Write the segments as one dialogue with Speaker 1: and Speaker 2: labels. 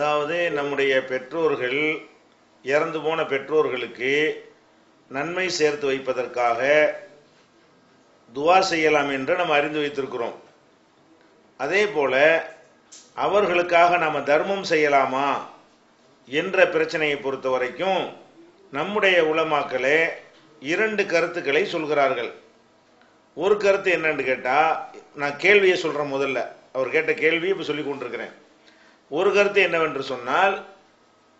Speaker 1: அதாவது நம்முடைய பெற்றோர்கள் இறந்து போன பெற்றோர்களுக்கு நன்மை சேர்த்து வைப்பதற்காக துவா செய்யலாம் என்று நம்ம அறிந்து வைத்திருக்கிறோம். அதே போல அவர்களுக்காக நாம் தர்மம் செய்யலாமா என்ற பிரச்சனையை பொறுத்த வரைக்கும் நம்முடைய உளமாக்களே இரண்டு கருத்துக்களை சொல்கிறார்கள். ஒரு கருத்து என்னன்னு கேட்டால் நான் கேள்வியை சொல்கிறேன் முதல்ல. அவர் கேட்ட கேள்வியை இப்போ சொல்லி கொண்டிருக்கிறேன். ஒரு கருத்து என்னவென்று சொன்னால்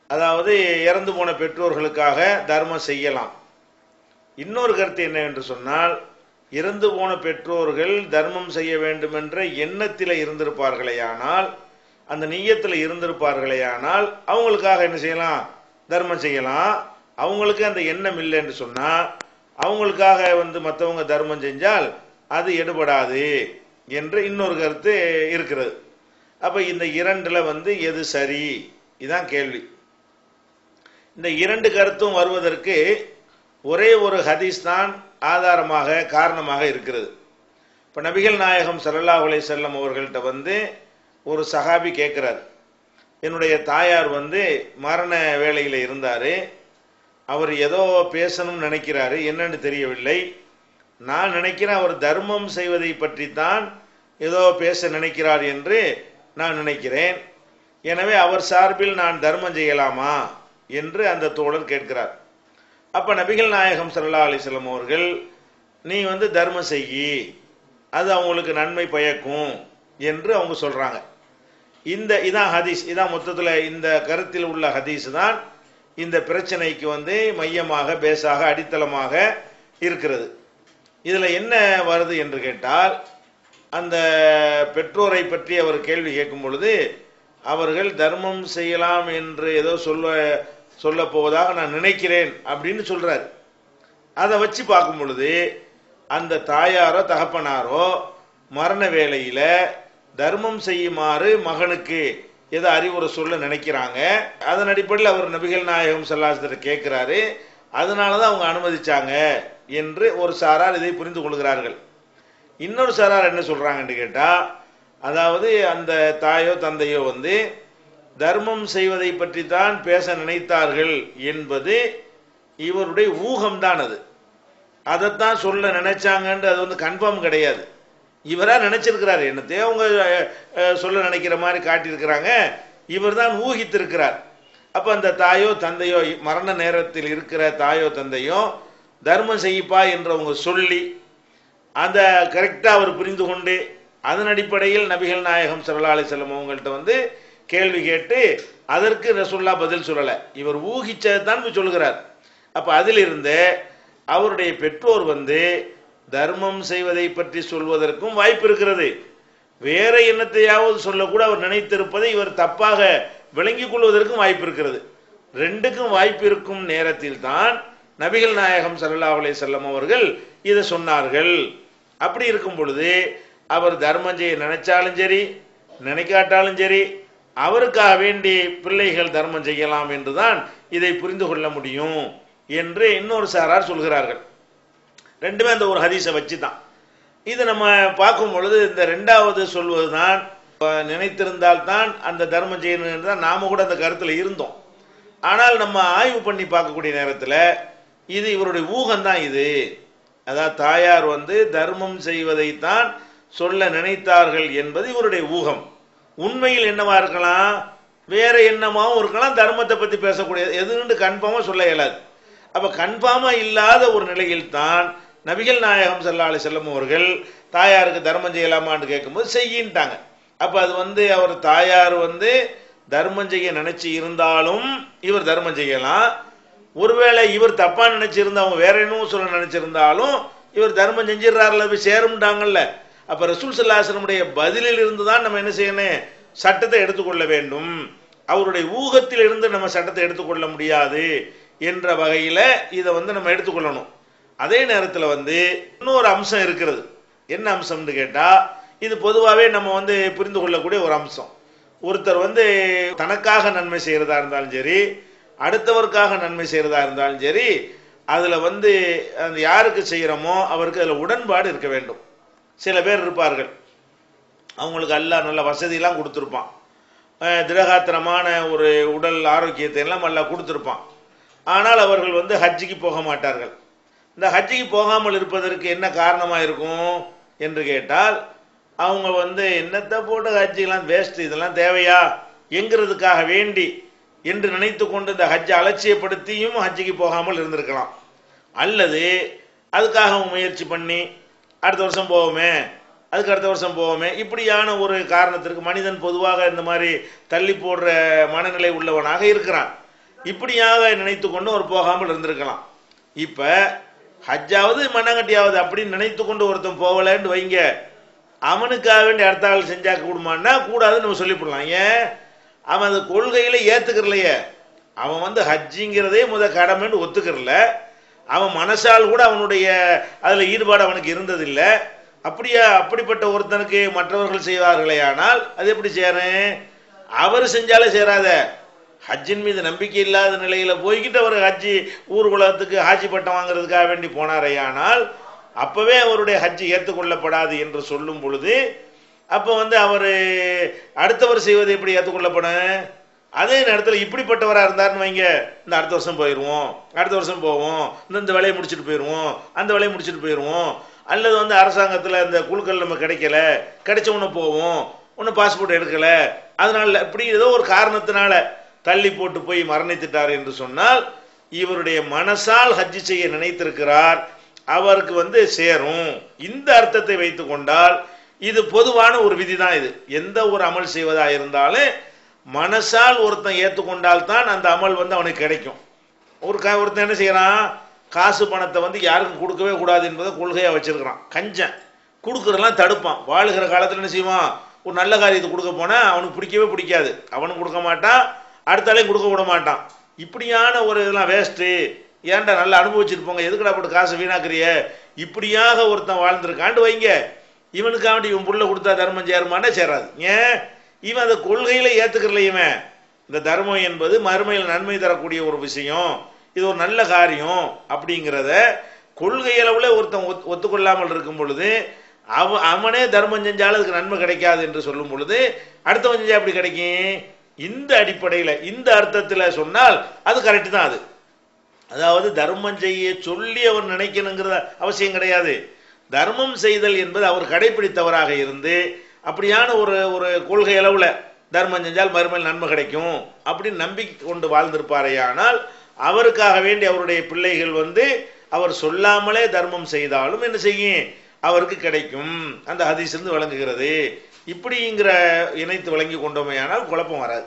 Speaker 1: அதாவது இறந்து போன பெற்றோர்களுக்காக தர்மம் செய்யலாம். இன்னொரு கருத்து என்னவென்று சொன்னால் இறந்து போன பெற்றோர்கள் தர்மம் செய்ய வேண்டும் என்ற எண்ணத்தில் இருந்திருப்பார்களேயானால் அந்த நீயத்தில் இருந்திருப்பார்களேயானால் அவங்களுக்காக என்ன செய்யலாம்? தர்மம் செய்யலாம். அவங்களுக்கு அந்த எண்ணம் இல்லை என்று சொன்னால் அவங்களுக்காக வந்து மற்றவங்க தர்மம் செஞ்சால் அது எடுபடாது என்று இன்னொரு கருத்து இருக்கிறது. அப்போ இந்த இரண்டில் வந்து எது சரி? இதுதான் கேள்வி. இந்த இரண்டு கருத்தும் வருவதற்கு ஒரே ஒரு ஹதீஸ் தான் ஆதாரமாக காரணமாக இருக்கிறது. இப்போ நபிகள் நாயகம் ஸல்லல்லாஹு அலைஹி செல்லம் அவர்கள்ட்ட வந்து ஒரு சஹாபி கேட்குறார் என்னுடைய தாயார் வந்து மரண வேலையில் இருந்தார். அவர் ஏதோ பேசணும்னு நினைக்கிறாரு. என்னன்னு தெரியவில்லை. நான் நினைக்கிறேன் அவர் தர்மம் செய்வதை பற்றி தான் ஏதோ பேச நினைக்கிறார் என்று நான் நினைக்கிறேன். எனவே அவர் சார்பில் நான் தர்மம் செய்யலாமா? என்று அந்த தோழர் கேட்கிறார். அப்ப நபிகள் நாயகம் சல்லா அலிஸ்லம் அவர்கள் நீ வந்து தர்மம் செய்யி. அது அவங்களுக்கு நன்மை பயக்கும். என்று அவங்க சொல்றாங்க. இந்த இதான் ஹதீஸ். இதான் மொத்தத்தில் இந்த கருத்தில் உள்ள ஹதீஸ் தான் இந்த பிரச்சனைக்கு வந்து மையமாக பேஸாக அடித்தளமாக இருக்கிறது. இதில் என்ன வருது என்று கேட்டால் அந்த பெற்றோரை பற்றி அவர் கேள்வி கேட்கும் பொழுது அவர்கள் தர்மம் செய்யலாம் என்று ஏதோ சொல்ல சொல்ல போவதாக நான் நினைக்கிறேன் அப்படின்னு சொல்றாரு. அதை வச்சு பார்க்கும் பொழுது அந்த தாயாரோ தகப்பனாரோ மரண வேளையில தர்மம் செய்யுமாறு மகனுக்கு ஏதோ அறிவுரை சொல்ல நினைக்கிறாங்க. அதன் அடிப்படையில் அவர் நபிகள் நாயகம் செல்லாசத்தை கேட்கிறாரு. அதனாலதான் அவங்க அனுமதிச்சாங்க என்று ஒரு சாரார் இதை புரிந்து கொள்கிறார்கள். இன்னொரு சாரார் என்ன சொல்றாங்கன்னு கேட்டா அதாவது அந்த தாயோ தந்தையோ வந்து தர்மம் செய்வதை பற்றி தான் பேச நினைத்தார்கள் என்பது இவருடைய ஊகம்தான் அது. அதைத்தான் சொல்ல நினைச்சாங்கன்ற அது வந்து கன்ஃபார்ம் கிடையாது. இவரா நினைச்சிருக்கிறார். என்னத்தையே அவங்க சொல்ல நினைக்கிற மாதிரி காட்டியிருக்கிறாங்க. இவர் தான் ஊகித்திருக்கிறார். அப்ப அந்த தாயோ தந்தையோ மரண நேரத்தில் இருக்கிற தாயோ தந்தையோ தர்மம் செய்யப்பா என்று அவங்க சொல்லி அந்த கரெக்டாக அவர் புரிந்து கொண்டு அதன் அடிப்படையில் நபிகள் நாயகம் ஸல்லல்லாஹு அலைஹி அவங்கள்ட்ட வந்து கேள்வி கேட்டு அதற்கு ரசுல்லா பதில் சொல்லலை. இவர் ஊகிச்சதை தான் சொல்கிறார் அப்போ அதிலிருந்து அவருடைய பெற்றோர் வந்து தர்மம் செய்வதை பற்றி சொல்வதற்கும் வாய்ப்பு இருக்கிறது. வேற எண்ணத்தையாவது சொல்லக்கூட அவர் நினைத்திருப்பதை இவர் தப்பாக விளங்கிக் கொள்வதற்கும் வாய்ப்பு இருக்கிறது. ரெண்டுக்கும் வாய்ப்பு இருக்கும் நேரத்தில் தான் நபிகள் நாயகம் சல்லா அலி செல்லம் அவர்கள் இதை சொன்னார்கள். அப்படி இருக்கும் பொழுது அவர் தர்மம் செய்ய நினைச்சாலும் சரி நினைக்காட்டாலும் சரி அவருக்காக வேண்டி பிள்ளைகள் தர்மம் செய்யலாம் என்றுதான் இதை புரிந்து கொள்ள முடியும் என்று இன்னொரு சாரார் சொல்கிறார்கள். ரெண்டுமே அந்த ஒரு ஹதீஸை வச்சு தான் இது நம்ம பார்க்கும் பொழுது இந்த ரெண்டாவது சொல்வது தான் நினைத்திருந்தால் தான் அந்த தர்மம் செய்யணும் என்று தான் நாம கூட அந்த கருத்தில் இருந்தோம். ஆனால் நம்ம ஆய்வு பண்ணி பார்க்கக்கூடிய நேரத்தில் இது இவருடைய ஊகம்தான் இது. அதாவது தாயார் வந்து தர்மம் செய்வதைத்தான் சொல்ல நினைத்தார்கள் என்பது இவருடைய ஊகம். உண்மையில் என்னவா இருக்கலாம்? வேற என்னமாவும் இருக்கலாம். தர்மத்தை பத்தி பேசக்கூடிய எதுன்னு கன்ஃபார்மா சொல்ல இயலாது. அப்ப கன்ஃபார்மா இல்லாத ஒரு நிலையில் தான் நபிகள் நாயகம் ஸல்லல்லாஹு அலைஹி அவர்கள் தாயாருக்கு தர்மம் செய்யலாமான்னு கேட்கும்போது செய்யின்ட்டாங்க. அப்ப அது வந்து அவர் தாயார் வந்து தர்மம் செய்ய நினைச்சு இருந்தாலும் இவர் தர்மம் செய்யலாம். ஒருவேளை இவர் தப்பா நினைச்சிருந்தா அவங்க வேற என்னவும் சொல்ல நினைச்சிருந்தாலும் இவர் தர்மம் செஞ்சிடறாருல போய் சேரும்ட்டாங்கல்ல. அப்ப ரசூல் சல்லாசனுடைய பதிலில் இருந்து தான் நம்ம என்ன செய்யணும்? சட்டத்தை எடுத்துக்கொள்ள வேண்டும். அவருடைய ஊகத்தில் இருந்து நம்ம சட்டத்தை எடுத்துக்கொள்ள முடியாது என்ற வகையில இதை வந்து நம்ம எடுத்துக்கொள்ளணும். அதே நேரத்தில் வந்து இன்னொரு அம்சம் இருக்கிறது. என்ன அம்சம்னு கேட்டா இது பொதுவாகவே நம்ம வந்து புரிந்து கொள்ளக்கூடிய ஒரு அம்சம். ஒருத்தர் வந்து தனக்காக நன்மை செய்யறதா இருந்தாலும் சரி அடுத்தவருக்காக நன்மை செய்யறதா இருந்தாலும் சரி அதுல வந்து அந்த யாருக்கு செய்யறோமோ அவருக்கு அதுல உடன்பாடு இருக்க வேண்டும். சில பேர் இருப்பார்கள். அவங்களுக்கு எல்லாம் நல்ல வசதியெல்லாம் கொடுத்துருப்பான். திடகாத்திரமான ஒரு உடல் ஆரோக்கியத்தை எல்லாம் நல்லா கொடுத்துருப்பான். ஆனால் அவர்கள் வந்து ஹஜ்ஜிக்கு போக மாட்டார்கள். இந்த ஹஜ்ஜிக்கு போகாமல் இருப்பதற்கு என்ன காரணமாக இருக்கும் என்று கேட்டால் அவங்க வந்து என்னத்தை போட்டு ஹஜ்ஜிலாம் வேஸ்ட் இதெல்லாம் தேவையா? என்கிறதுக்காக வேண்டி என்று நினைத்து கொண்டு இந்த ஹஜ்ஜை அலட்சியப்படுத்தியும் ஹஜ்ஜிக்கு போகாமல் இருந்திருக்கலாம். அல்லது அதுக்காக முயற்சி பண்ணி அடுத்த வருஷம் போவோமே அதுக்கு அடுத்த வருஷம் போவோமே இப்படியான ஒரு காரணத்திற்கு மனிதன் பொதுவாக இந்த மாதிரி தள்ளி போடுற மனநிலை உள்ளவனாக இருக்கிறான். இப்படியாக நினைத்து கொண்டு ஒரு போகாமல் இருந்திருக்கலாம். இப்போ ஹஜ்ஜாவது மண்ணங்கட்டியாவது அப்படின்னு நினைத்து கொண்டு ஒருத்தன் போகலன்னு வைங்க. அவனுக்காக வேண்டி அடுத்த ஆள் செஞ்சா கூடுமான்னா கூடாதுன்னு நம்ம சொல்லிவிடலாம். ஏன்? அவன் அந்த கொள்கையில ஏத்துக்கிறலையே. அவன் வந்து ஹஜ்ஜிங்கிறதே முத கடமைன்னு ஒத்துக்கிறல. அவன் மனசால் கூட அவனுடைய அதுல ஈடுபாடு அவனுக்கு இருந்ததில்லை. அப்படியா அப்படிப்பட்ட ஒருத்தனுக்கு மற்றவர்கள் செய்வார்களே ஆனால் அது எப்படி செய்யறேன் அவர் செஞ்சாலே சேராத ஹஜ்ஜின் மீது நம்பிக்கை இல்லாத நிலையில போய்கிட்டு அவர் ஹஜ்ஜி ஊர்வலத்துக்கு ஹாஜி பட்டம் வாங்குறதுக்காக வேண்டி போனாரே ஆனால் அப்பவே அவருடைய ஹஜ்ஜி ஏற்றுக்கொள்ளப்படாது என்று சொல்லும் பொழுது அப்போ வந்து அவர் அடுத்தவர் செய்வது எப்படி? ஏற்றுக்கொள்ளப்படும் அதே நேரத்தில் இப்படிப்பட்டவராக இருந்தாருன்னு வைங்க. இந்த அடுத்த வருஷம் போயிடுவோம் அடுத்த வருஷம் போவோம். இந்த இந்த வேலையை முடிச்சுட்டு போயிடுவோம் அந்த வேலையை முடிச்சுட்டு போயிடுவோம் அல்லது வந்து அரசாங்கத்தில் இந்த குழுக்கள் நம்ம கிடைக்கல. கிடைச்ச உடனே போவோம். ஒன்றும் பாஸ்போர்ட் எடுக்கலை. அதனால இப்படி ஏதோ ஒரு காரணத்தினால தள்ளி போட்டு போய் மரணித்துட்டார் என்று சொன்னால் இவருடைய மனசால் ஹஜ்ஜி செய்ய நினைத்திருக்கிறார். அவருக்கு வந்து சேரும். இந்த அர்த்தத்தை வைத்து கொண்டால் இது பொதுவான ஒரு விதி தான் இது. எந்த ஒரு அமல் செய்வதா இருந்தாலும் மனசால் ஒருத்தன் ஏற்றுக்கொண்டால் தான் அந்த அமல் வந்து அவனுக்கு கிடைக்கும். ஒரு க ஒருத்தன் என்ன செய்கிறான் காசு பணத்தை வந்து யாருக்கும் கொடுக்கவே கூடாது என்பதை கொள்கையாக வச்சிருக்கிறான். கஞ்சன். கொடுக்குறதெல்லாம் தடுப்பான். வாழுகிற காலத்தில் என்ன செய்வான்? ஒரு நல்ல காரியத்தை கொடுக்க போனால் அவனுக்கு பிடிக்கவே பிடிக்காது. அவனும் கொடுக்க மாட்டான். அடுத்தாலையும் கொடுக்க விட மாட்டான். இப்படியான ஒரு இதெல்லாம் வேஸ்ட்டு ஏன்டா நல்லா அனுபவிச்சிருப்போங்க? எதுக்கடா எதுக்குடா போட்டு காசை வீணாக்குறிய? இப்படியாக ஒருத்தன் வாழ்ந்திருக்காண்டு வைங்க. இவனுக்காண்டி இவன் புள்ள கொடுத்தா தர்மம் சேருமானா சேராது. ஏன்? இவன் அந்த கொள்கையில ஏத்துக்கிறல இவன். இந்த தர்மம் என்பது மறுமையில் நன்மை தரக்கூடிய ஒரு விஷயம். இது ஒரு நல்ல காரியம் அப்படிங்கிறத கொள்கை அளவுல ஒருத்தன் ஒத்து- ஒத்துக்கொள்ளாமல் இருக்கும் பொழுது அவ அவனே தர்மம் செஞ்சாலும் அதுக்கு நன்மை கிடைக்காது என்று சொல்லும் பொழுது அடுத்தவன் செஞ்சா எப்படி கிடைக்கும்? இந்த அடிப்படையில் இந்த அர்த்தத்தில் சொன்னால் அது கரெக்டு தான் அது. அதாவது தர்மம் செய்ய சொல்லி அவர் நினைக்கணுங்கிறத அவசியம் கிடையாது. தர்மம் செய்தல் என்பது அவர் கடைபிடித்தவராக இருந்து அப்படியான ஒரு ஒரு கொள்கை அளவில் தர்மம் செஞ்சால் மறுமையில் நன்மை கிடைக்கும் அப்படின்னு நம்பிக்கை கொண்டு வாழ்ந்திருப்பாரேயானால் அவருக்காக வேண்டி அவருடைய பிள்ளைகள் வந்து அவர் சொல்லாமலே தர்மம் செய்தாலும் என்ன செய்யும்? அவருக்கு கிடைக்கும். அந்த ஹதீஸ் இருந்து விளங்குகிறது. இப்படிங்கிற இணைத்து வழங்கி கொண்டோமேயானால் குழப்பம் வராது.